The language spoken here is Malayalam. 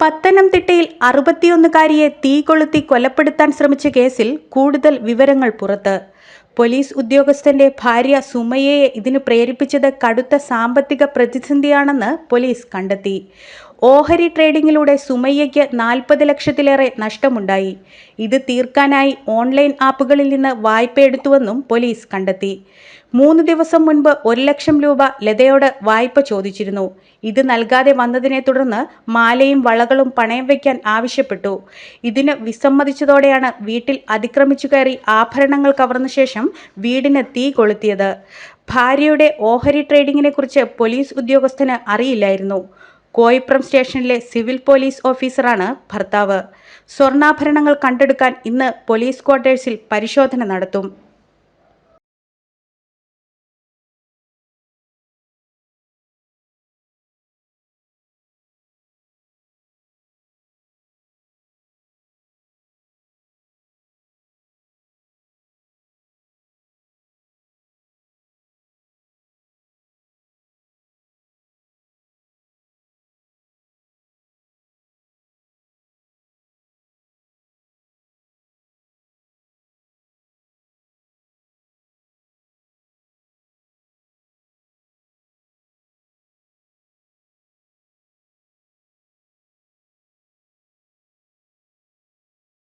പത്തനംതിട്ടയിൽ അറുപത്തിയൊന്നുകാരിയെ തീ കൊളുത്തി കൊലപ്പെടുത്താൻ ശ്രമിച്ച കേസിൽ കൂടുതൽ വിവരങ്ങൾ പുറത്ത്. പോലീസ് ഉദ്യോഗസ്ഥന്റെ ഭാര്യ സുമയെ ഇതിന് പ്രേരിപ്പിച്ചത് കടുത്ത സാമ്പത്തിക പ്രതിസന്ധിയാണെന്ന് പോലീസ് കണ്ടെത്തി. ഓഹരി ട്രേഡിംഗിലൂടെ സുമയ്യയ്ക്ക് നാൽപ്പത് ലക്ഷത്തിലേറെ നഷ്ടമുണ്ടായി. ഇത് തീർക്കാനായി ഓൺലൈൻ ആപ്പുകളിൽ നിന്ന് വായ്പ എടുത്തുവെന്നും പോലീസ് കണ്ടെത്തി. മൂന്ന് ദിവസം മുൻപ് ഒരു ലക്ഷം രൂപ ലതയോട് വായ്പ ചോദിച്ചിരുന്നു. ഇത് നൽകാതെ വന്നതിനെ തുടർന്ന് മാലയും വളകളും പണയം വയ്ക്കാൻ ആവശ്യപ്പെട്ടു. ഇതിന് വിസമ്മതിച്ചതോടെയാണ് വീട്ടിൽ അതിക്രമിച്ചു കയറി ആഭരണങ്ങൾ കവർന്ന ശേഷം വീടിന് തീ കൊളുത്തിയത്. ഭാര്യയുടെ ഓഹരി ട്രേഡിങ്ങിനെക്കുറിച്ച് പോലീസ് ഉദ്യോഗസ്ഥന് അറിയില്ലായിരുന്നു. കോയിപ്രം സ്റ്റേഷനിലെ സിവിൽ പോലീസ് ഓഫീസറാണ് ഭർത്താവ്. സ്വർണാഭരണങ്ങൾ കണ്ടെടുക്കാൻ ഇന്ന് പോലീസ് ക്വാർട്ടേഴ്സിൽ പരിശോധന നടത്തും.